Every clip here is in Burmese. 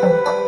မင်္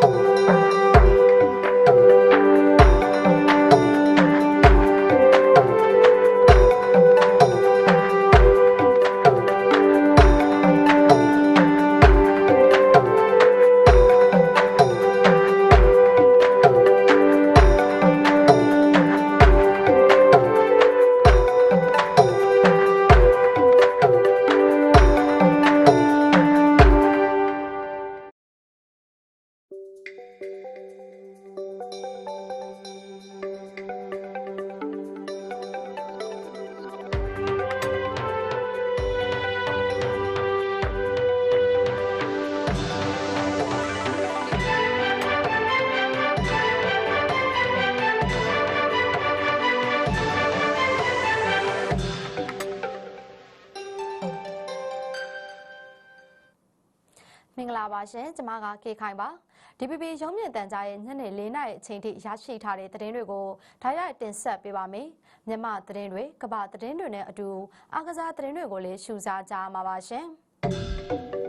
ရှင်ကျမကကေခိုင်ပါ DPP ရုံးမြင့်တန်ကြားရဲ့ညနေ၄နာရီအချိန်ထိရရှိထားတဲ့သတင်းတွေကိုဓာတ်ရိုက်တင်ဆက်ပေးပါမယ်မြန်မာသတင်းတွေကမ္ဘာသတင်းတွေနဲ့အတူအားကစားသတင်းတွေကိုလည်းရှုစားကြမှာပါရှင်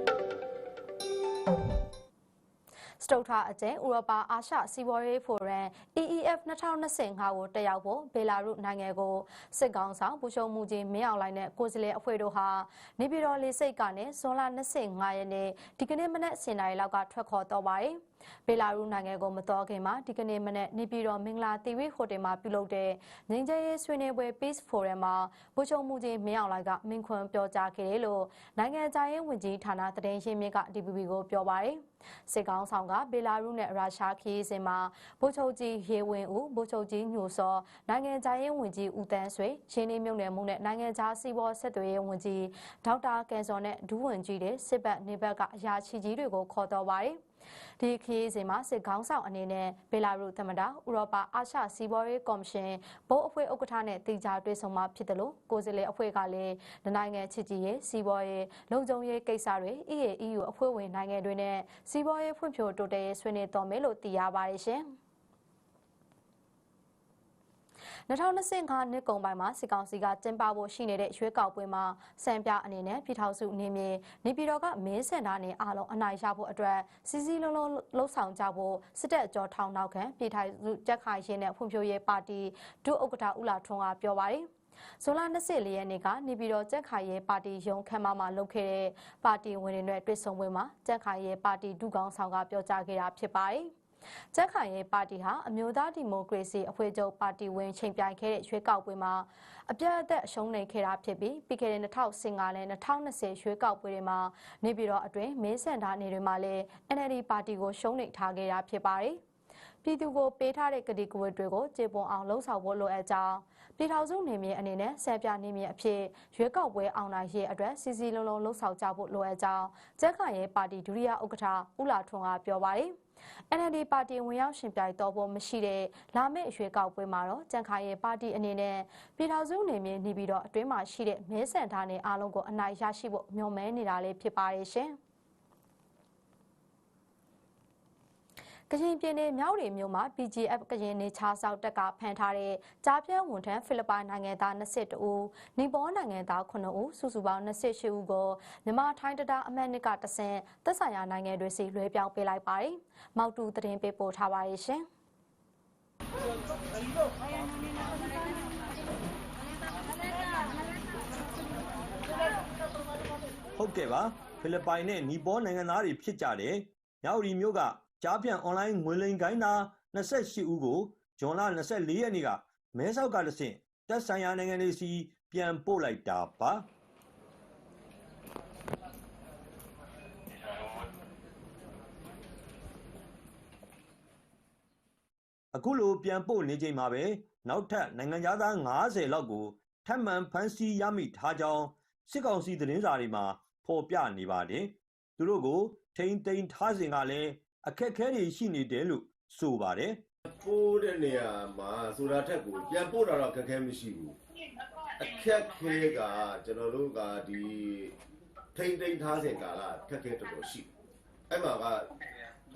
စတုထအကျဉ်ဥရောပအာရှစီးပွားရေးဖိုရမ် EEF 2025ကိုတက်ရောက်ဖို့ဘေလာရုနိုင်ငံကိုစစ်ကောင်ဆောင်ပူရှုံမှုကြီးမင်းအောင်လှိုင်နဲ့ကိုယ်စားလှယ်အဖွဲ့တို့ဟာနေပြည်တော်လေဆိပ်ကနေဇွန်လ25ရက်နေ့ဒီကနေ့မနက်7:00နာရီလောက်ကထွက်ခွာတော့ပါတယ်။ ဘေလာရုနိုင်ငံကိုမတော်ခင်မှာဒီကနေ့မနက်နေပြည်တော်မင်္ဂလာတီဝီဟိုတယ်မှာပြုလုပ်တဲ့ငြိမ်းချမ်းရေးဆွေးနွေးပွဲ Peace Forum မှာပူရှုံမှုကြီးမင်းအောင်လှိုင်ကမင်ခွန်းပြောကြားခဲ့တယ်လို့နိုင်ငံခြားရေးဝန်ကြီးဌာနသတင်းရှင်းမြစ်က DPP ကိုပြောပါတယ်။စစ်ကောင်ဆောင်ကဘေလာရုနဲ့ရုရှားခီးစဉ်မှာဗိုလ်ချုပ်ကြီးရေဝင်ဦးဗိုလ်ချုပ်ကြီးညိုစောနိုင်ငံခြားရေးဝန်ကြီးဦးတန်းဆွေရင်းနှီးမြုပ်နယ်မှုနဲ့နိုင်ငံခြားစီးပွားဆက်သွယ်ရေးဝန်ကြီးဒေါက်တာကယ်စောနဲ့ဒူးဝန်ကြီးတွေစစ်ဘက်နေဘက်ကအရာရှိကြီးတွေကိုခေါ်တော်ပါတယ်။ ဒီခရီးစဉ်မှာစစ်ကောင်းဆောင်အနေနဲ့ဘေလာရုသမ္မတဥရောပအာရှစီးပွားရေးကော်မရှင်ဘိုးအဖွဲ့ဥက္ကဋ္ဌနဲ့တေချာတွေ့ဆုံမှာဖြစ်တယ်လို့ကိုယ်စားလှယ်အဖွဲ့ကလည်းနိုင်ငံချစ်ကြည်ရေးစီးပွားရေးလုံခြုံရေးကိစ္စတွေ EAEU အဖွဲ့ဝင်နိုင်ငံတွေနဲ့စီးပွားရေးဖွံ့ဖြိုးတိုးတက်ရေးဆွေးနွေးတော်မယ်လို့သိရပါတယ်ရှင်။ 2025နှစ်ကုန်ပိုင်းမှာစစ်ကောင်စီကကျင်းပဖို့ရှိနေတဲ့ရွေးကောက်ပွဲမှာစံပြအနေနဲ့ပြည်ထောင်စုနေမြေနေပြည်တော်ကမင်းစင်တာနေအားလုံးအနိုင်ရဖို့အတွက်စီစီလုံးလုံးလှုပ်ဆောင်ကြဖို့စစ်တပ်ကြောထောင်နောက်ခံပြည်ထိုင်စုကြက်ခိုင်ရေးနဲ့ဖွံ့ဖြိုးရေးပါတီဒုဥက္ကဋ္ဌဦးလာထွန်းကပြောပါတယ်ဇွန်လ24ရက်နေ့ကနေပြည်တော်ကြက်ခိုင်ရဲပါတီရုံးခမ်းမမှာလုပ်ခဲ့တဲ့ပါတီဝင်တွေနဲ့တွေ့ဆုံပွဲမှာကြက်ခိုင်ရဲပါတီဒုကောင်းဆောင်ကပြောကြားခဲ့တာဖြစ်ပါတယ်။ ကြက်ခိုင်ရဲ့ပါတီဟာအမျိုးသားဒီမိုကရေစီအဖွဲ့ချုပ်ပါတီဝင်ချိန်ပြိုင်ခဲ့တဲ့ရွေးကောက်ပွဲမှာအပြတ်အသက်အရှုံးနိမ့်ခဲ့တာဖြစ်ပြီးပြီးခဲ့တဲ့2015နဲ့2020ရွေးကောက်ပွဲတွေမှာနေပြည်တော်အတွင်းမင်းစင်တာနေတွေမှာလည်း NLD ပါတီကိုရှုံးနိမ့်ထားခဲ့တာဖြစ်ပါတယ်။ပြည်သူကိုပေးထားတဲ့ကတိကဝတ်တွေကိုကျေပွန်အောင်လှုံ့ဆော်ဖို့လိုအပ်ကြောင်းပြည်ထောင်စုနေမြေအနေနဲ့ဆဲပြနေမြေအဖြစ်ရွေးကောက်ပွဲအောင်နိုင်ရေးအတွက်စီစီလုံးလုံးလှုံ့ဆော်ကြဖို့လိုအပ်ကြောင်းကျက်ခိုင်ရဲ့ပါတီဒုတိယဥက္ကဋ္ဌဦးလာထွန်းကပြောပါတယ်။ NLD ပါတီဝင်ရောက်ရှင်ပြိုင်တော်ဖို့မရှိတဲ့လာမယ့်ရွေးကောက်ပွဲမှာတော့ကြံခိုင်ရဲ့ပါတီအနေနဲ့ပြည်ထောင်စုနေမြေနေပြီးတော့အတွင်းမှာရှိတဲ့မဲဆန္ဒနယ်အားလုံးကိုအနိုင်ရရှိဖို့မျှော်မှန်းနေတာလေးဖြစ်ပါရဲ့ရှင်။ ကရင်ပြည်နယ်မြောက်ရီမြို့မှာ PGF ကရင်နေချားဆောက်တက်ကဖမ်းထားတဲ့ကြားပြန့်ဝန်ထမ်းဖိလစ်ပိုင်နိုင်ငံသား22ဦး၊နီပေါနိုင်ငံသား9ဦးစုစုပေါင်း28ဦးကိုမြန်မာထိုင်းတတာအမတ်နစ်ကတဆင့်သက်ဆိုင်ရာနိုင်ငံတွေစီလွှဲပြောင်းပေးလိုက်ပါတယ်။မောက်တူသတင်းပေးပို့ထားပါရဲ့ရှင်။ဟုတ်ကဲ့ပါဖိလစ်ပိုင်နဲ့နီပေါနိုင်ငံသားတွေဖြစ်ကြတယ်။မြောက်ရီမျိုးက ကြားပြန်အွန်လိုင်းငွေလိမ်ကိုင်းသား28ဦးကိုဇွန်လ24ရက်နေ့ကမဲဆောက်ကတဆင့်တက်ဆိုင်ရာနိုင်ငံတွေစီပြန်ပို့လိုက်တာပါ။အခုလိုပြန်ပို့နေချိန်မှာပဲနောက်ထပ်နိုင်ငံသား90လောက်ကိုထပ်မံဖမ်းဆီးရမိထားကြောင်းစစ်ကောင်စီသတင်းစာတွေမှာဖော်ပြနေပါတယ်။သူတို့ကိုထိမ့်သိမ်းထားစဉ်ကလည်း အခက်အခဲတွေရှိနေတယ်လို့ဆိုပါတယ်ပို့တဲ့နေရာမှာဆိုတာထက်ကိုပြန်ပို့တာတော့ခက်ခဲမရှိဘူးအခက်ခဲကကျွန်တော်တို့ကဒီထိမ့်သိမ်းထားစဉ်ကာလခက်ခဲတော်တော်ရှိအဲ့မှာက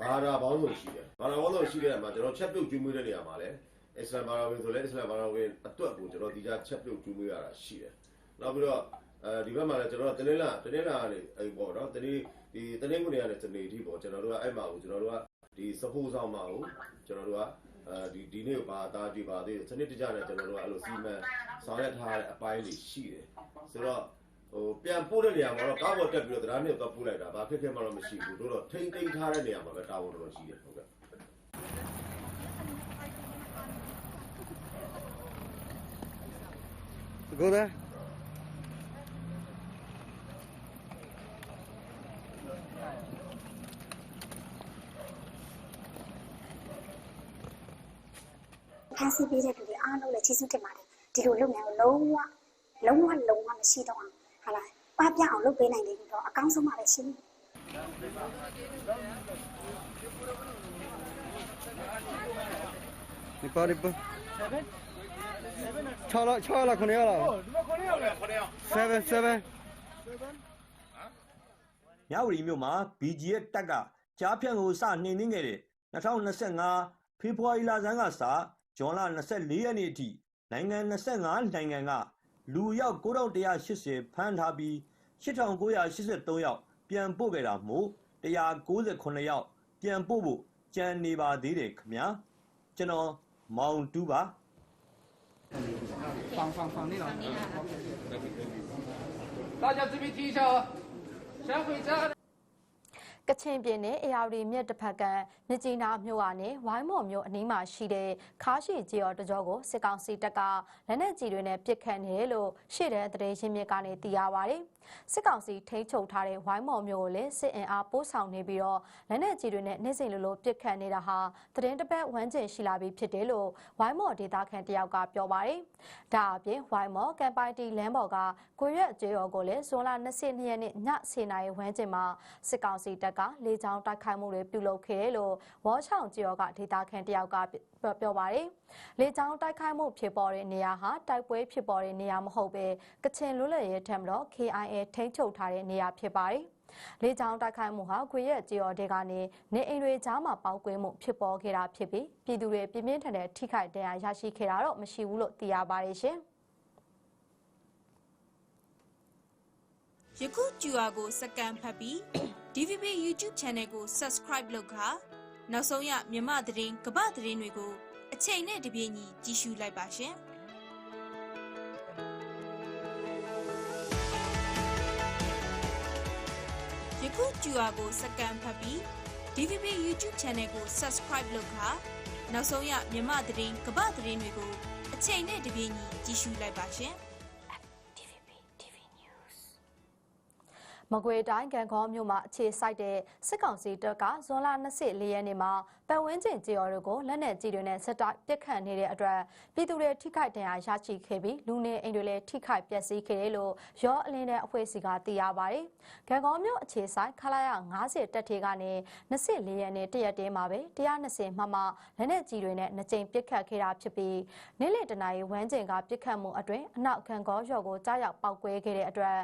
ဘာသာပေါင်းစုံရှိတယ်ဘာသာပေါင်းစုံရှိတဲ့မှာကျွန်တော်ချက်ပြုတ်ကျွေးမွေးတဲ့နေရာမှာလည်းအစ္စလာမ်ဘာသာဝင်ဆိုလည်းအစ္စလာမ်ဘာသာဝင်အတွက်ကိုကျွန်တော်ဒီကချက်ပြုတ်ကျွေးမွေးရတာရှိတယ်နောက်ပြီးတော့အဲဒီဘက်မှာလည်းကျွန်တော်တနင်္လာတနင်္လာကနေအဲ့ပေါ့နော်တနင်္ဒီတနင်္ဂနွေကနေတနေ့အထိပေါ့ကျွန်တော်တို့ကအဲ့မှာကိုကျွန်တော်တို့ကဒီစပိုးဆောင်မှာကိုကျွန်တော်တို့ကအဲဒီဒီနေ့ဘာအသားကြည့်ပါသေးတယ်စနစ်တကျနဲ့ကျွန်တော်တို့ကအဲ့လိုစီမံဆောင်ရွက်ထားတဲ့အပိုင်းတွေရှိတယ်ဆိုတော့ဟိုပြန်ပို့တဲ့နေရာမှာတော့ကားပေါ်တက်ပြီးတော့တရားနဲ့တော့ပို့လိုက်တာဘာဖြစ်ဖြစ်မှတော့မရှိဘူးတို့တော့ထိမ့်သိမ်းထားတဲ့နေရာမှာပဲတာဝန်တော့ရှိတယ်ဟုတ်ကဲ့ Go there. ဖန်ဆီးပေးတဲ့လူတွေအားလုံးလည်းကျေးဇူးတင်ပါတယ်ဒီလိုလုပ်နေတော့လုံးဝလုံးဝလုံးဝမရှိတော့အောင်ဟာလားပပြအောင်လုပ်ပေးနိုင်တယ်တော့အကောင်းဆုံးပါပဲရှင်ဒီပါဒီပါ6လောက်6လောက်9ရောက်လောက်7 7မြဝတီမြို့မှာ BGF တပ်ကကြားဖြန့်ကိုစနှိမ်နှင်းခဲ့တဲ့2025ဖေဖော်ဝါရီလဆန်းကစ ဇွန်လ24ရက်နေ့အထိနိုင်ငံ25နိုင်ငံကလူရောက်9180ဖမ်းထားပြီး8983ယောက်ပြန်ပို့ခဲ့တာမို့198ယောက်ပြန်ပို့ဖို့ကြံနေပါသေးတယ်ခင်ဗျာကျွန်တော်မောင်တူးပါ 放放放那了。大家这边听一下啊，先回家。 ကချင်ပြည်နယ်အေယာဝတီမြစ်တစ်ဖက်ကမြစ်ကြီးနားမြို့ကနေဝိုင်းမော်မြို့အနီးမှာရှိတဲ့ခါရှိကျေော်တကြောကိုစစ်ကောင်စီတပ်ကလက်နက်ကြီးတွေနဲ့ပစ်ခတ်နေတယ်လို့ရှေ့တဲ့သတင်းရင်းမြစ်ကနေသိရပါဗျ။ စစ်ကောင်စီထိန်းချုပ်ထားတဲ့ဝိုင်းမော်မြို့ကိုလည်းစစ်အင်အားပို့ဆောင်နေပြီးတော့လက်နက်ကြီးတွေနဲ့နေ့စဉ်လိုလိုပစ်ခတ်နေတာဟာသတင်းတစ်ပတ်ဝန်းကျင်ရှိလာပြီဖြစ်တယ်လို့ဝိုင်းမော်ဒေသခံတယောက်ကပြောပါတယ်။ဒါအပြင်ဝိုင်းမော်ကမ်ပိုင်တီလမ်းပေါ်ကကိုရွက်ကျေော်ကိုလည်းဇွန်လ22ရက်နေ့ည10:00နာရီဝန်းကျင်မှာစစ်ကောင်စီတပ်ကလေကြောင်းတိုက်ခိုက်မှုတွေပြုလုပ်ခဲ့တယ်လို့ဝေါချောင်ကျေော်ကဒေသခံတယောက်ကပြောပြောပါတယ်။ လေကြောင်းတိုက်ခိုက်မှုဖြစ်ပေါ်တဲ့နေရာဟာတိုက်ပွဲဖြစ်ပေါ်တဲ့နေရာမဟုတ်ပဲကချင်လွတ်လပ်ရေးထက်မတော့ KIA ထိန်းချုပ်ထားတဲ့နေရာဖြစ်ပါတယ်။လေကြောင်းတိုက်ခိုက်မှုဟာခွေရက်ကျေော်တွေကနေနေအိမ်တွေကြားမှာပေါက်ကွဲမှုဖြစ်ပေါ်ခဲ့တာဖြစ်ပြီးပြည်သူတွေပြင်းပြင်းထန်ထန်ထိခိုက်ဒဏ်ရာရရှိခဲ့တာတော့မရှိဘူးလို့သိရပါတယ်ရှင်။ယခု QR ကိုစကန်ဖတ်ပြီး DVB YouTube Channel ကို Subscribe လုပ်ခါနောက်ဆုံးရမြမသတင်းကပ္ပသတင်းတွေကို အချိန်နဲ့တပြေးညီကြည့်ရှုလိုက်ပါရှင်။။ယခု QR ကိုစကန်ဖတ်ပြီး DVB YouTube Channel ကို Subscribe လုပ်ခါနောက်ဆုံးရမြမသတင်းကပ္ပသတင်းတွေကိုအချိန်နဲ့တပြေးညီကြည့်ရှုလိုက်ပါရှင်။ TVB TV News မကွေတိုင်းကံကောမြို့မှာအခြေစိုက်တဲ့စစ်ကောင်စီတပ်ကဇွန်လ24ရက်နေ့မှာ ပတ်ဝန်းကျင်ကြေးရော်တွေကိုလက်နက်ကြီးတွေနဲ့စစ်တိုက်ပစ်ခတ်နေတဲ့အတွက်ပြည်သူတွေထိခိုက်ဒဏ်ရာရရှိခဲ့ပြီးလူနေအိမ်တွေလည်းထိခိုက်ပျက်စီးခဲ့တယ်လို့ရောအလင်းတဲ့အဖွဲ့အစည်းကသိရပါတယ်။ကံကောမြို့အခြေစိုက်ခလာရ90တက်ထေကနေ24ရက်နေ့တရက်တည်းမှာပဲ120မှမှလက်နက်ကြီးတွေနဲ့နှစ်ကြိမ်ပစ်ခတ်ခဲ့တာဖြစ်ပြီးနေ့လယ်တနာရီဝန်းကျင်ကပစ်ခတ်မှုအတွင်းအနောက်ကံကောရော်ကိုကြားရောက်ပောက်ကွဲခဲ့တဲ့အတွက်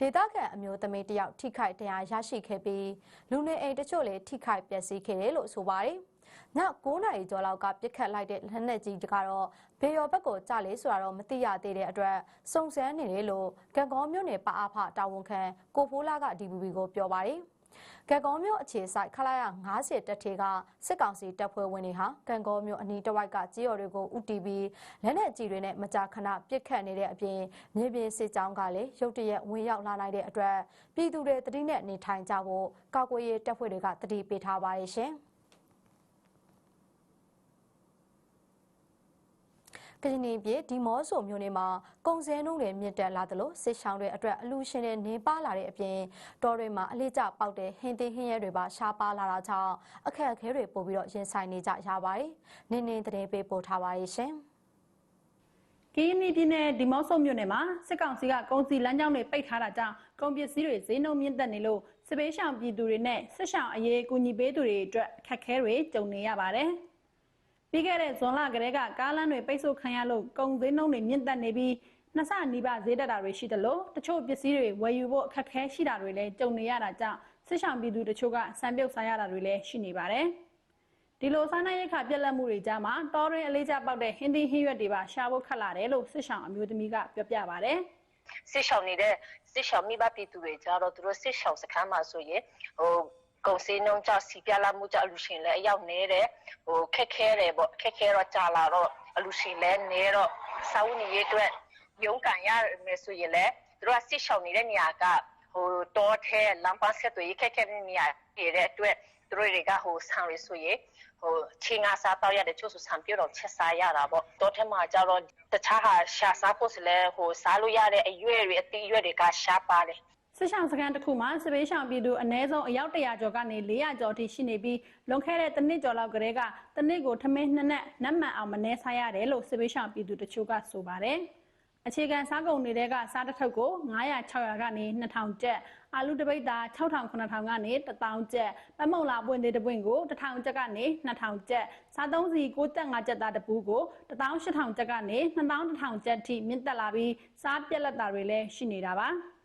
ဒေသခံအမျိုးသမီးတယောက်ထိခိုက်ဒဏ်ရာရရှိခဲ့ပြီးလူနေအိမ်တချို့လည်းထိခိုက်ပျက်စီးခဲ့တယ်လို့ဆိုပါတယ်။ ည9နာရီကျော်လောက်ကပြစ်ခတ်လိုက်တဲ့လက်နက်ကြီးကတော့ဘေယော်ဘက်ကိုကြလေဆိုတာတော့မသိရသေးတဲ့အတွက်စုံစမ်းနေတယ်လို့ကံကောမြို့နယ်ပအားဖတာဝန်ခံကိုဖိုးလာက DVB ကိုပြောပါတယ်ကံကောမြို့အခြေဆိုင်ခလာရ90တက်ထေကစစ်ကောင်စီတပ်ဖွဲ့ဝင်တွေဟာကံကောမြို့အနီးတစ်ဝိုက်ကကြေးရော်တွေကိုဥတီပြီးလက်နက်ကြီးတွေနဲ့မကြာခဏပစ်ခတ်နေတဲ့အပြင်မြေပြင်စစ်ကြောင်းကလည်းရုတ်တရက်ဝင်ရောက်လာနိုင်တဲ့အတွက်ပြည်သူတွေတတိနဲ့နေထိုင်ကြဖို့ကောက်ကွေးရေးတပ်ဖွဲ့တွေကတတိပေးထားပါတယ်ရှင်။ ကရင်ပြည်ဒီမော့ဆိုမြို့နယ်မှာကုန်စည်နှုန်းတွေမြင့်တက်လာသလိုစစ်ဆောင်တွေအတွက်အလူရှင်တွေနေပါလာတဲ့အပြင်တော်တွေမှာအလေးကျပေါက်တဲ့ဟင်းသီးဟင်းရဲတွေပါရှားပါလာတာကြောင့်အခက်အခဲတွေပို့ပြီးတော့ရင်ဆိုင်နေကြရပါတယ်။နင်းနင်းသတင်းပေးပို့ထားပါရဲ့ရှင်။ကရင်ပြည်နယ်ဒီမော့ဆိုမြို့နယ်မှာစစ်ကောင်စီကကုန်စည်လမ်းကြောင်းတွေပိတ်ထားတာကြောင့်ကုန်ပစ္စည်းတွေဈေးနှုန်းမြင့်တက်နေလို့စစ်ပေးရှောင်ပြည်သူတွေနဲ့စစ်ရှောင်အရေးကူညီပေးသူတွေအတွက်အခက်အခဲတွေကြုံနေရပါတယ်။ ပြီးခဲ့တဲ့ဇွန်လကတည်းကကားလမ်းတွေပိတ်ဆို့ခံရလို့ကုန်ဈေးနှုန်းတွေမြင့်တက်နေပြီးနှစ်ဆနီးပါးဈေးတက်တာတွေရှိတယ်လို့တချို့ပစ္စည်းတွေဝယ်ယူဖို့အခက်အခဲရှိတာတွေလည်းကြုံနေရတာကြောင့်စစ်ရှောင်ပြည်သူတချို့ကစံပြုတ်စားရတာတွေလည်းရှိနေပါတယ်။ဒီလိုစားနပ်ရိက္ခာပြက်လက်မှုတွေကြားမှာတော်ရင်းအလေးကျပေါက်တဲ့ဟင်းသီးဟင်းရွက်တွေပါရှားဖို့ခက်လာတယ်လို့စစ်ဆောင်အမျိုးသမီးကပြောပြပါဗျ။စစ်ရှောင်နေတဲ့စစ်ရှောင်မိဘပြည်သူတွေကြတော့သူတို့စစ်ရှောင်စခန်းမှာဆိုရင်ဟို ကုန်စည်နှုန်းကြောင့်စီပြလာမှုကြောင့်အလူရှင်လည်းအရောက်နေတယ်ဟိုခက်ခဲတယ်ပေါ့ခက်ခဲတော့ကြာလာတော့အလူရှင်လည်းနေတော့စာဝတ်နေရေးအတွက်ရုန်းကန်ရမယ်ဆိုရင်လည်းသူတို့ကစစ်ရှောင်နေတဲ့နေရာကဟိုတောထဲလမ်းပန်းဆက်သွယ်ရေးခက်ခဲတဲ့နေရာတွေတဲ့အတွက်သူတို့တွေကဟိုဆန်ရည်ဆိုရင်ဟိုချင်းငါစားတော့ရတဲ့ချို့ဆိုဆန်ပြုတ်တော့ချက်စားရတာပေါ့တောထဲမှာကျတော့တခြားဟာရှာစားဖို့ဆိုလဲဟိုစားလို့ရတဲ့အရွက်တွေအသီးရွက်တွေကရှားပါတယ် စစ်ဆောင်စကန်တစ်ခုမှာစပေးဆောင်ပြည်သူအ ਨੇ ဆုံးအယောက်100ကျော်ကနေ400ကျော်ထိရှိနေပြီးလွန်ခဲ့တဲ့တစ်နှစ်ကျော်လောက်ကတည်းကတစ်နှစ်ကိုထမင်းနှစ်နက်နတ်မှန်အောင်မနှဲစားရတယ်လို့စပေးဆောင်ပြည်သူတချို့ကဆိုပါတယ်။အခြေခံစားကုန်တွေကစားတစ်ထုပ်ကို900 600ကနေ2000ကျပ်အာလူတပိတ်သား6000 9000ကနေ1000ကျပ်ပတ်မုံလာပွင့်သေးတပွင့်ကို1000ကျပ်ကနေ2000ကျပ်စားသုံးစီ6တက်5ကျပ်သားတပူးကို18000ကျပ်ကနေ2100ကျပ်ထိမြင့်တက်လာပြီးစားပြက်လက်တာတွေလည်းရှိနေတာပါ။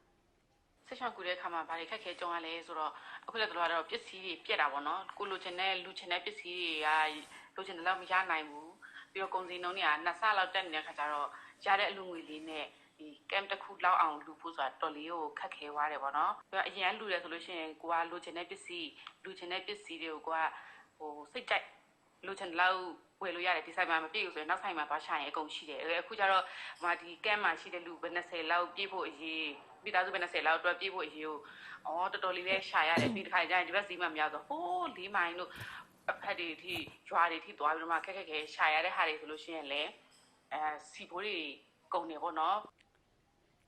ဆက်ချောက်ကူတဲ့အခါမှာဗာတွေခက်ခဲကြုံရလဲဆိုတော့အခုလည်းတို့ကတော့ပစ္စည်းတွေပြက်တာပေါ့နော်ကိုလိုချင်တဲ့လူချင်တဲ့ပစ္စည်းတွေကလိုချင်တဲ့လောက်မရနိုင်ဘူးပြီးတော့ကုန်စည်နှုန်းတွေကနှစ်ဆလောက်တက်နေတဲ့ခါကျတော့ရတဲ့အလူငွေလေးနဲ့ဒီကမ်တစ်ခုလောက်အောင်လူဖို့ဆိုတာတော်လေးကိုခက်ခဲသွားတယ်ပေါ့နော်ပြီးတော့အရင်လူတယ်ဆိုလို့ရှိရင်ကိုကလိုချင်တဲ့ပစ္စည်းလူချင်တဲ့ပစ္စည်းတွေကိုကိုကဟိုစိတ်ကြိုက်လိုချင်တဲ့လောက်ဝယ်လို့ရတယ်ဒီဆိုင်မှာမပြည့်ဘူးဆိုရင်နောက်ဆိုင်မှာသွားရှာရင်အကုန်ရှိတယ်အခုကျတော့ဟိုမှာဒီကမ်မှာရှိတဲ့လူဘယ်20လောက်ပြည့်ဖို့အရေး မိသားစုပဲ20လောက်အတွက်ပြေးဖို့အရေးကိုအော်တော်တော်လေးလေးရှာရတယ်ပြီးတစ်ခါကျရင်ဒီဘက်စီးမှမရတော့ဟိုးလေးမိုင်တို့အဖက်တွေထိရွာတွေထိသွားပြီးတော့မှခက်ခက်ခဲရှာရတဲ့ဟာတွေဆိုလို့ရှိရင်လည်းအဲစီဘိုးတွေကုန်နေပေါ့နော်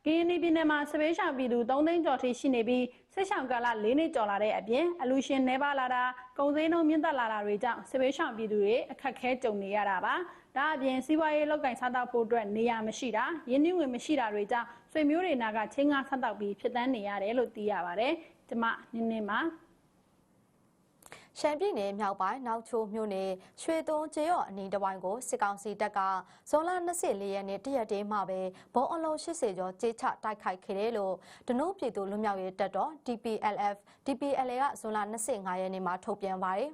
ကင်းနီပြည်နယ်မှာစပေးရှောင်ပြည်သူ3သိန်းကျော်ထိရှိနေပြီး စစ်ရှောင်ကာလ၄နှစ်ကျော်လာတဲ့အပြင်အလူရှင်နှဲပါလာတာကုန်စည်နှုန်းမြင့်တက်လာတာတွေကြောင့်စပေးရှောင်ပြည်သူတွေအခက်ခဲကြုံနေရတာပါဒါအပြင်စီးပွားရေးလောက်ကင်စားတောက်ဖို့အတွက်နေရာမရှိတာရင်းနှီးငွေမရှိတာတွေကြောင့်ဆွေမျိုးတွေနာကချင်းငါစားတောက်ပြီးဖြစ်တန်းနေရတယ်လို့သိရပါတယ်ကျမနင်းနေမှာ ရှမ်းပြည်နယ်မြောက်ပိုင်းနောက်ချိုးမြို့နယ်ရွှေသွန်းကျေးရော်အနီးတစ်ဝိုင်းကိုစစ်ကောင်စီတပ်ကဇွန်လ24ရက်နေ့တရက်တည်းမှာပဲဘုံအလုံး80ကျော်ကြေးချတိုက်ခိုက်ခဲ့တယ်လို့ဒနုပြည်သူလူမျိုးရေးတပ်တော် DPLF DPLA ကဇွန်လ25ရက်နေ့မှာထုတ်ပြန်ပါတယ်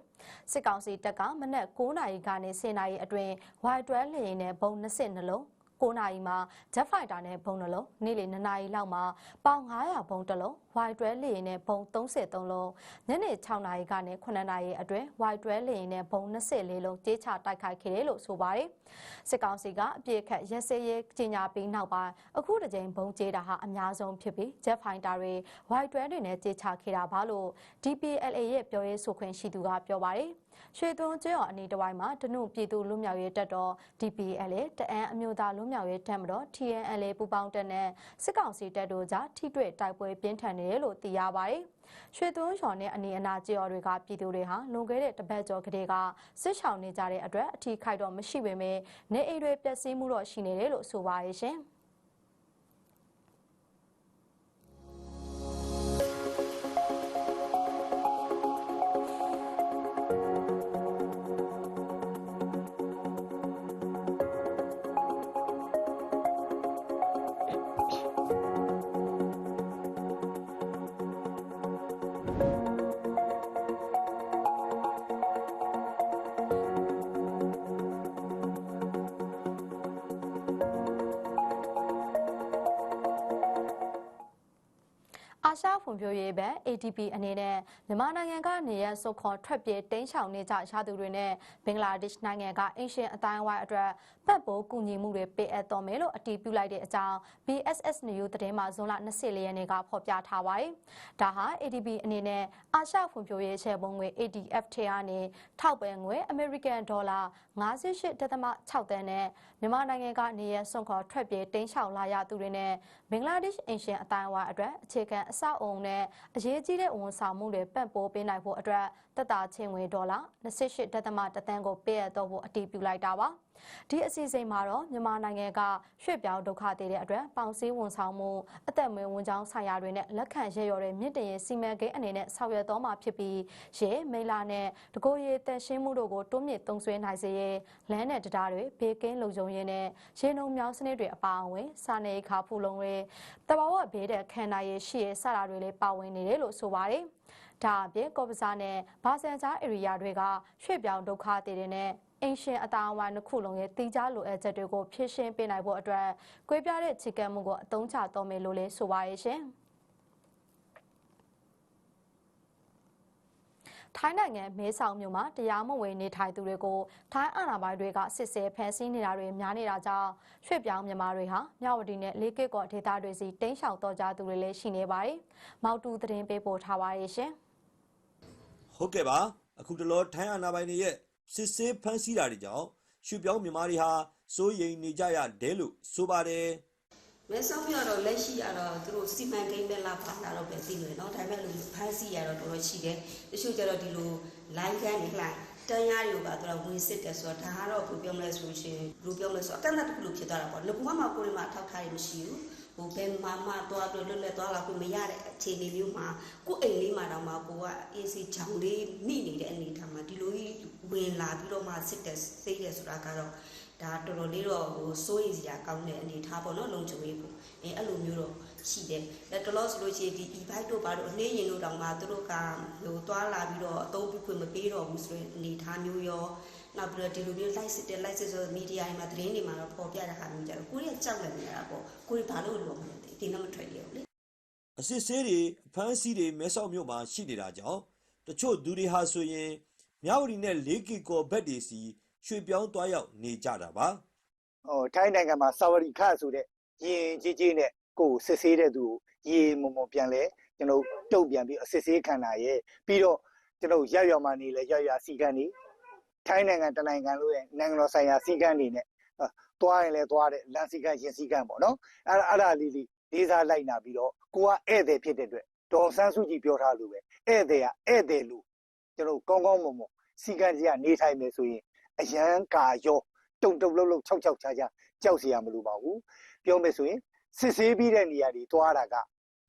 စစ်ကောင်စီတပ်ကမနက်9နာရီကနေ10နာရီအတွင်း Y12 လျင်နဲ့ဘုံ20နှလုံး 9နာရီမှာ Jet Fighter နဲ့ဘုံနှလုံးနေ့လယ်2နာရီလောက်မှာပေါင်900ဘုံတစ်လုံး Y12 လေယာဉ်နဲ့ဘုံ33လုံးညနေ6နာရီကနေ9နာရီအတွင်း Y12 လေယာဉ်နဲ့ဘုံ24လုံးကြေးချတိုက်ခိုက်ခဲ့တယ်လို့ဆိုပါတယ်စစ်ကောင်စီကအပြည့်ခတ်ရက်စဲရဲကြီးညာပြီးနောက်ပိုင်းအခုတစ်ကြိမ်ဘုံကြေးတာဟာအများဆုံးဖြစ်ပြီး Jet Fighter တွေ Y12 တွေနဲ့ကြေးချခဲ့တာပါလို့ DPLA ရဲ့ပြောရေးဆိုခွင့်ရှိသူကပြောပါတယ် ရွှေသွန်းကျွော်အနီးတစ်ဝိုင်းမှာတနုပြည်သူလူမျိုးရေးတပ်တော် DPLA တအန်းအမျိုးသားလူမျိုးရေးတပ်မတော် TNLA ပူးပေါင်းတပ်နဲ့စစ်ကောင်စီတပ်တို့ကြားထိတွေ့တိုက်ပွဲပြင်းထန်နေတယ်လို့သိရပါတယ်။ရွှေသွန်းရွာနဲ့အနီးအနားကျေးရွာတွေကပြည်သူတွေဟာလွန်ခဲ့တဲ့တပတ်ကျော်ကတည်းကစစ်ရှောင်နေကြတဲ့အတွက်အထီးခိုက်တော့မရှိပေမဲ့နေအိမ်တွေပျက်စီးမှုတော့ရှိနေတယ်လို့ဆိုပါရဲ့ရှင်။။ အာရှဖွံ့ဖြိုးရေးဘက် ADB အနေနဲ့မြန်မာနိုင်ငံကနေရစုခေါ်ထွက်ပြေးတိမ်းရှောင်နေကြရသူတွေနဲ့ဘင်္ဂလားဒေ့ရှ်နိုင်ငံကအင်ရှင်အတိုင်းအဝိုင်းအတွက်ပတ်ပိုးကူညီမှုတွေပေးအပ်တော်မယ်လို့အတည်ပြုလိုက်တဲ့အကြောင်း BSS News သတင်းမှာဇွန်လ24ရက်နေ့ကဖော်ပြထားပါတယ်။ဒါဟာ ADB အနေနဲ့အာရှဖွံ့ဖြိုးရေးချေပုံငွေ ADF ထဲကနေထောက်ပံ့ငွေ American Dollar 58.6တန်းနဲ့မြန်မာနိုင်ငံကနေရစွန့်ခေါ်ထွက်ပြေးတိမ်းရှောင်လာရသူတွေနဲ့ဘင်္ဂလားဒေ့ရှ်အင်ရှင်အတိုင်းအဝိုင်းအတွက်အခြေခံအဆောက်အုံနဲ့အရေးကြီးတဲ့ဝန်ဆောင်မှုတွေပံ့ပိုးပေးနိုင်ဖို့အတွက်တက်တာချင်းငွေဒေါ်လာ28.3တန်းကိုပေးအပ်တော့ဖို့အတည်ပြုလိုက်တာပါ ဒီအစီအစဉ်မှာတော့မြန်မာနိုင်ငံကရွှေ့ပြောင်းဒုက္ခသည်တွေအတွက်ပေါင်စည်းဝန်ဆောင်မှုအသက်မွေးဝန်ကြောင်းဆိုင်ရာတွေနဲ့လက်ခံရရတဲ့မြင့်တင်ရေးစီမံကိန်းအနေနဲ့ဆောင်ရွက်တော်မှာဖြစ်ပြီးရဲမိလာနဲ့တကိုရီတန်ရှင်းမှုတို့ကိုတွန်းမြင့်သုံးစွဲနိုင်စေရေးလမ်းနဲ့တရားတွေဘေးကင်းလုံခြုံရေးနဲ့ရေနုံမြောင်းစနစ်တွေအပါအဝင်စာနေခါဖူလုံတွေတဘာဝဘေးတဲ့ခံနိုင်ရရှိရစတာတွေလည်းပါဝင်နေတယ်လို့ဆိုပါတယ်ဒါအပြင်ကော့ပစာနဲ့ဘာဆန်ချာဧရိယာတွေကရွှေ့ပြောင်းဒုက္ခသည်တွေနဲ့ အင်ရှင်အတာအဝိုင်းတစ်ခုလုံးရဲ့တီးခြားလိုအပ်ချက်တွေကိုဖြည့်ရှင်းပေးနိုင်ဖို့အတွက်ကွေးပြတဲ့ခြေကမ်းမှုကိုအသုံးချတော်မယ်လို့လည်းဆိုပါရဲ့ရှင်။ထိုင်းနိုင်ငံမဲဆောက်မြို့မှာတရားမဝင်နေထိုင်သူတွေကိုထိုင်းအာဏာပိုင်တွေကစစ်ဆေးဖမ်းဆီးနေတာတွေများနေတာကြောင့်ရွှေ့ပြောင်းမြန်မာတွေဟာမြဝတီနဲ့လေးကစ်ကော့ဒေသတွေစီတိမ်းရှောင်တော့ကြသူတွေလည်းရှိနေပါတယ်။မောက်တူသတင်းပေးပို့ထားပါရဲ့ရှင်။ဟုတ်ကဲ့ပါအခုတလောထိုင်းအာဏာပိုင်တွေရဲ့ စစ်ဆေးဖမ်းဆီးတာတွေကြောင့်ရွှေပြောင်းမြန်မာတွေဟာစိုးရိမ်နေကြရတယ်လို့ဆိုပါတယ် မဲဆောက်ပြတော့လက်ရှိရတော့သူတို့စီမံကိန်းနဲ့လာပါလာတော့ပဲသိလို့เนาะဒါပေမဲ့လို့ဖမ်းဆီးရတော့တော်တော်ရှိတယ်တချို့ကျတော့ဒီလို line ကန်နေလှတန်းရတွေကသူတို့ဝင်စစ်တယ်ဆိုတော့ဒါကတော့ဘယ်ပြောမလဲဆိုလို့ရှိရင်ဘယ်ပြောမလဲဆိုတော့အတန်းတတစ်ခုလို့ဖြစ်သွားတာပေါ့ငကူမမကိုရီမှာထောက်ထားရမရှိဘူး ဟိုဘယ်မှာမှသွားပြီးလွတ်လပ်သွားလာခွင့်မရတဲ့အခြေအနေမျိုးမှာကိုယ်အိမ်လေးမှာတော့မှကိုကအေးစီချောင်လေးမိနေတဲ့အနေထားမှာဒီလိုကြီးဝင်လာပြီးတော့မှစစ်တယ်စိတ်တယ်ဆိုတာကတော့ဒါတော်တော်လေးတော့ဟိုစိုးရိမ်စရာကောင်းတဲ့အနေထားပေါ့နော်လုံခြုံရေးပေါ့အဲအဲ့လိုမျိုးတော့ရှိတယ်လက်တလောဆိုလို့ရှိရင်ဒီ e-bike တို့ဘာလို့အနှင်းရင်တို့တောင်မှသူတို့ကဟိုသွားလာပြီးတော့အသုံးပြုခွင့်မပေးတော့ဘူးဆိုရင်အနေထားမျိုးရော နောက်ပြီးတော့ဒီလိုမျိုး live စစ်တဲ့ live စစ်ဆိုမီဒီယာတွေမှာသတင်းတွေမှာတော့ပေါ်ပြတဲ့ခါမျိုးကြတော့ကိုရီးယားကြောက်နေရတာပေါ့ကိုရီးဘာလို့လို့မလဲဒီနောက်မထွက်ရဘူးလေအစစ်ဆေးတွေအဖမ်းဆီးတွေမဲဆောက်မြို့မှာရှိနေတာကြောင့်တချို့သူတွေဟာဆိုရင်မြဝတီနဲ့လေးကီကောဘက်တွေစီရွှေပြောင်းသွားရောက်နေကြတာပါဟိုထိုင်းနိုင်ငံမှာစာဝရီခဆိုတဲ့ရင်ကြီးကြီးနဲ့ကိုယ်စစ်ဆေးတဲ့သူကိုရေမုံမုံပြန်လဲကျွန်တော်တုတ်ပြန်ပြီးအစစ်ဆေးခံတာရဲ့ပြီးတော့ကျွန်တော်ရောက်ရောက်မှနေလဲရောက်ရစီကန်းနေ ထိုင်းနိုင်ငံတနိုင်ငံလို့ရဲ့နိုင်ငံတော်ဆိုင်ရာစီကန်းနေနဲ့သွားရင်လဲသွားတဲ့လမ်းစီကန်းရင်စီကန်းပေါ့နော်အဲ့ဒါအဲ့ဒါလေးလေးလေးစားလိုက်နာပြီးတော့ကိုကဧည့်သည်ဖြစ်တဲ့အတွက်ဒေါ်ဆန်းစုကြည်ပြောထားလို့ပဲဧည့်သည်ကဧည့်သည်လို့ကျွန်တော်ကောင်းကောင်းမွန်မွန်စီကန်းကြီးကနေထိုင်မယ်ဆိုရင်အရန်ကာရော တုံတုံလှုပ်လှုပ်၆၆ချာချာကြောက်เสียမလို့ပါဘူးပြောမယ်ဆိုရင်စစ်ဆေးပြီးတဲ့နေရာတွေသွားတာက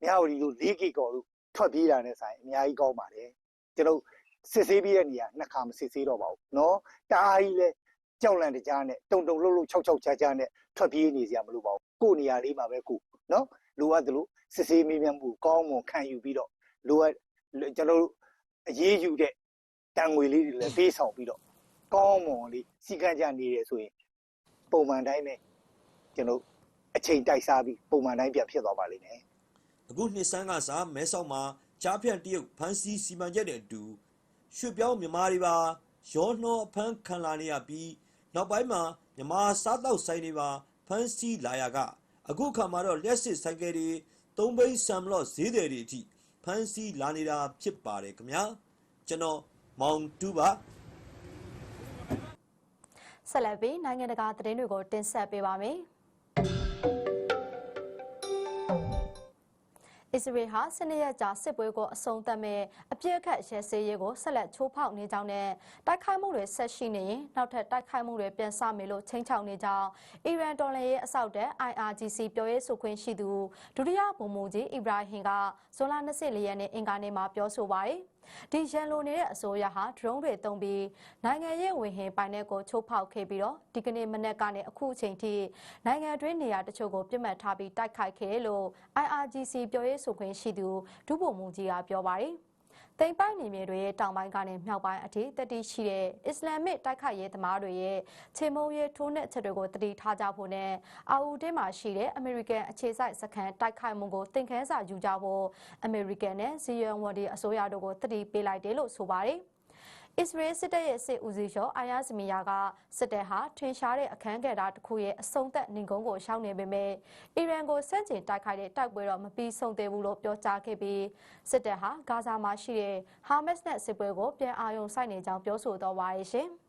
မြဝတီတို့၄ကီကော်တို့ထွက်ပြေးတာနဲ့ဆိုင်အများကြီးကောင်းပါတယ်ကျွန်တော် စစ်ဆေးပြီးတဲ့နေရာနှစ်ခါမစစ်ဆေးတော့ပါဘူးနော်တအားကြီးလဲကြောက်လန့်တကြားနဲ့တုံတုံလှုပ်လှုပ်ခြောက်ခြောက်ချာချာနဲ့ထွက်ပြေးနေစရာမလိုပါဘူးကို့နေရာလေးမှာပဲကို့နော်လိုအပ်သလိုစစ်ဆေးမေးမြန်းမှုကောင်းမွန်ခံယူပြီးတော့လိုအပ်ကျွန်တော်တို့အရေးယူတဲ့တန်ငွေလေးတွေလည်းပေးဆောင်ပြီးတော့ကောင်းမွန်လေးစီကံကြနေတယ်ဆိုရင်ပုံမှန်တိုင်းနဲ့ကျွန်တော်အချိန်တိုက်စားပြီးပုံမှန်တိုင်းပြန်ဖြစ်သွားပါလိမ့်မယ်အခုနှစ်ဆန်းကစားမဲဆောက်မှာကြားဖြန့်တရုတ်ဖန်စီစီမံချက်တဲ့အတူ ရွှေပြောင်းမြန်မာတွေပါရောနှောအဖမ်းခံလာနေရပြီးနောက်ပိုင်းမှာမြန်မာစားတောက်ဆိုင်တွေပါဖမ်းဆီးလာရကအခုခါမှာတော့လျှက်စစ်ဆိုင်ကယ်တွေသုံးဘိန်းဆမ်မလော့ဈေးတယ်တွေအထိဖမ်းဆီးလာနေတာဖြစ်ပါတယ်ခင်ဗျာကျွန်တော်မောင်တူပါဆက်လက်ပြီးနိုင်ငံတကာသတင်းတွေကိုတင်ဆက်ပေးပါမယ်။ အစ္စရေးဟာစနေရက်ကြာစစ်ပွဲကိုအဆုံးသတ်မဲ့အပြစ်အခတ်ရဲစည်းရေးကိုဆက်လက်ချိုးဖောက်နေကြောင်းနဲ့တိုက်ခိုက်မှုတွေဆက်ရှိနေရင်နောက်ထပ်တိုက်ခိုက်မှုတွေပြန်ဆမယ်လို့ချိန်ချောက်နေကြောင်းအီရန်တော်လှန်ရေးအဆောက်တဲ့ IRGC ပြောရေးဆိုခွင့်ရှိသူဒုတိယဗိုလ်မှူးကြီးအီဗရာဟင်ကဇွန်လ24ရက်နေ့အင်္ဂါနေ့မှာပြောဆိုပါတယ်။ ဒီရန်လိုနေတဲ့အစိုးရဟာ drone တွေတုံးပြီးနိုင်ငံရဲ့ဝင်ဟင်ပိုင်တဲ့ကိုချိုးဖောက်ခဲ့ပြီးတော့ဒီကနေ့မနေ့ကနေအခုအချိန်ထိနိုင်ငံတွင်းနေရာတချို့ကိုပြစ်မှတ်ထားပြီးတိုက်ခိုက်ခဲ့လို့ IRGC ပြောရေးဆိုခွင့်ရှိသူဒုဗိုလ်မှူးကြီးကပြောပါတယ် တိမ်ပိုင်နေမြေတွေရဲ့တောင်ပိုင်းကနေမြောက်ပိုင်းအထိတတိရှိတဲ့အစ္စလာမစ်တိုက်ခိုက်ရေးသမားတွေရဲ့ခြေမုံရေးထိုးနှက်ချက်တွေကိုတတိထားကြဖို့နဲ့အာအူတင်းမှာရှိတဲ့အမေရိကန်အခြေစိုက်စခန်းတိုက်ခိုက်မှုကိုတင်ခန်းစာယူကြဖို့အမေရိကန်နဲ့စီယန်ဝဒီအစိုးရတို့ကိုတတိပေးလိုက်တယ်လို့ဆိုပါတယ်။ အစ္စရေးစစ်တပ်ရဲ့စစ်ဦးစီးချုပ်အာယာဇမီယာကစစ်တပ်ဟာထင်ရှားတဲ့အခမ်းကဏ္ဍတစ်ခုရဲ့အဆုံးသက်နေကုန်းကိုရှောင်နေပေမဲ့အီရန်ကိုစန့်ကျင်တိုက်ခိုက်တဲ့တိုက်ပွဲတော့မပြီးဆုံးသေးဘူးလို့ပြောကြားခဲ့ပြီးစစ်တပ်ဟာဂါဇာမှာရှိတဲ့ဟာမတ်စ်နဲ့စစ်ပွဲကိုပြန်အာရုံစိုက်နေကြောင်းပြောဆိုတော့ပါရဲ့ရှင်။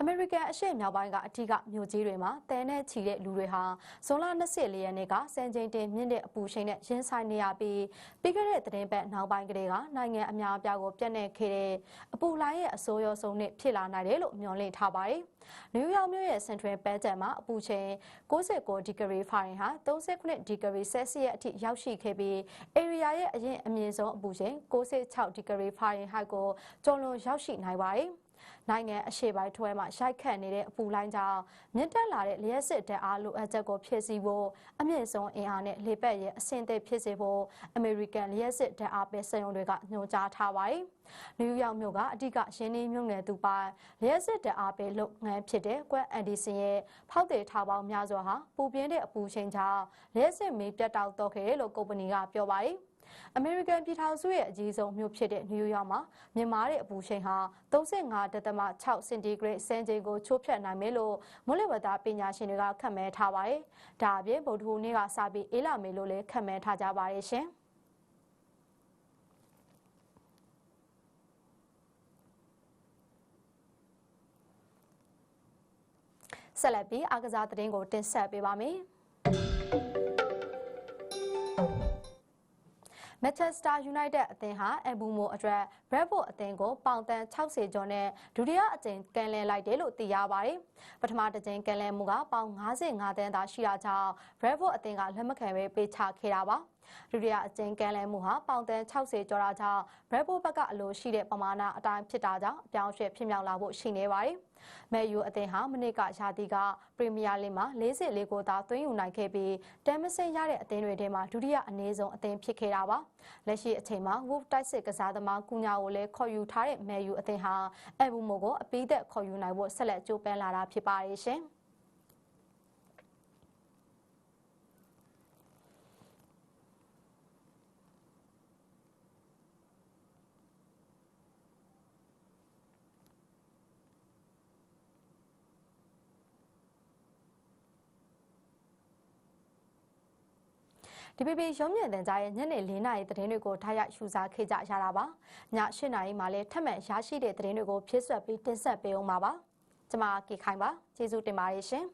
အမေရိကန်အရှေ့မြောက်ပိုင်းကအထူးကမြို့ကြီးတွေမှာတဲနဲ့ချီတဲ့လူတွေဟာဇွန်လ24ရက်နေ့ကစံချိန်တင်မြင့်တဲ့အပူချိန်နဲ့ရင်ဆိုင်နေရပြီးပြီးခဲ့တဲ့သတင်းပတ်နောက်ပိုင်းကလေးကနိုင်ငံအများအပြားကိုပြတ်နေခဲ့တဲ့အပူလိုင်းရဲ့အဆိုးရောဆုံးနှစ်ဖြစ်လာနိုင်တယ်လို့မျှော်လင့်ထားပါတယ်။နယူးယောက်မြို့ရဲ့ Central Belt မှာအပူချိန်69ဒီဂရီဖာရင်ဟိုက်39ဒီဂရီဆဲဆီယပ်အထိရောက်ရှိခဲ့ပြီး area ရဲ့အရင်အမြင့်ဆုံးအပူချိန်66ဒီဂရီဖာရင်ဟိုက်ကိုကျော်လွန်ရောက်ရှိနိုင်ပါတယ်။ နိုင်ငံအရှေ့ပိုင်းထွဲမှာရိုက်ခတ်နေတဲ့အပူလိုင်းကြောင့်မြင့်တက်လာတဲ့လျှက်စစ်တပ်အားလိုအပ်ချက်ကိုဖြည့်ဆည်းဖို့အမြင့်ဆုံးအင်အားနဲ့လေပတ်ရဲ့အဆင့်သက်ဖြစ်စေဖို့အမေရိကန်လျှက်စစ်တပ်အားပဲစံရုံတွေကညွှန်ကြားထားပါတယ်။နယူးယောက်မြို့ကအဓိကရင်းနှီးမြုပ်နယ်သူပိုင်းလျှက်စစ်တပ်အားပဲလုပ်ငန်းဖြစ်တဲ့ကွက်အန်ဒီဆင်ရဲ့ဖောက်တယ်ထားပေါင်းများစွာဟာပူပြင်းတဲ့အပူချိန်ကြောင့်လျှက်စစ်မီးပြတ်တောက်တော့ခဲ့တယ်လို့ကုမ္ပဏီကပြောပါတယ်။ အမေရိကန်ပြည်ထောင်စုရဲ့အကြီးဆုံးမြို့ဖြစ်တဲ့နယူးယောက်မှာမြန်မာတဲ့အပူချိန်ဟာ35.6စင်တီဂရိတ်စံချိန်ကိုချိုးဖျက်နိုင်မယ်လို့မိုးလေဝသပညာရှင်တွေကခန့်မှန်းထားပါတယ်။ဒါအပြင်ဗုဒ္ဓဟူးနေ့ကစပြီးအေးလာမယ်လို့လည်းခန့်မှန်းထားကြပါတယ်ရှင်။ဆက်လက်ပြီးအားကစားသတင်းကိုတင်ဆက်ပေးပါမယ်။ Manchester United အသင်းဟာအဘူမိုအတွက် Bradford အသင်းကိုပေါင်တန်60ကျော်နဲ့ဒုတိယအကြိမ်ကန်လည်လိုက်တယ်လို့သိရပါတယ်။ပထမတစ်ကြိမ်ကန်လည်မှုကပေါင်55တန်းသာရှိတာကြောင့် Bradford အသင်းကလက်မခံပဲပေးချခဲ့တာပါ။ဒုတိယအကြိမ်ကန်လည်မှုဟာပေါင်တန်60ကျော်တာကြောင့် Bradford ဘက်ကအလိုရှိတဲ့ပမာဏအတိုင်းဖြစ်တာကြောင့်အပြောင်းအရွှေ့ဖြစ်မြောက်လာဖို့ရှိနေပါတယ်။ မဲယူအသင်းဟာမနစ်ကရာသီကပရီးမီးယားလိမှာ44ကိုသာသွင်းယူနိုင်ခဲ့ပြီးတမ်မစင်ရတဲ့အသင်းတွေထဲမှာဒုတိယအနည်းဆုံးအသင်းဖြစ်ခဲ့တာပါ။လက်ရှိအချိန်မှာ Wolf တိုက်စစ်ကစားသမားကူညာကိုလည်းခေါ်ယူထားတဲ့မဲယူအသင်းဟာအဘူမိုကိုအပိသက်ခေါ်ယူနိုင်ဖို့ဆက်လက်ကြိုးပမ်းလာတာဖြစ်ပါရဲ့ရှင်။ ဒီပေပေရုံးမြင့်တန်ကြားရဲ့ညနေ၄နာရီသတင်းတွေကိုထားရရှုစားခဲ့ကြရတာပါည၈နာရီမှာလည်းထပ်မံရရှိတဲ့သတင်းတွေကိုဖြည့်ဆွတ်ပြီးတင်ဆက်ပေးအောင်ပါပါကျွန်မကေခိုင်ပါကျေးဇူးတင်ပါတယ်ရှင်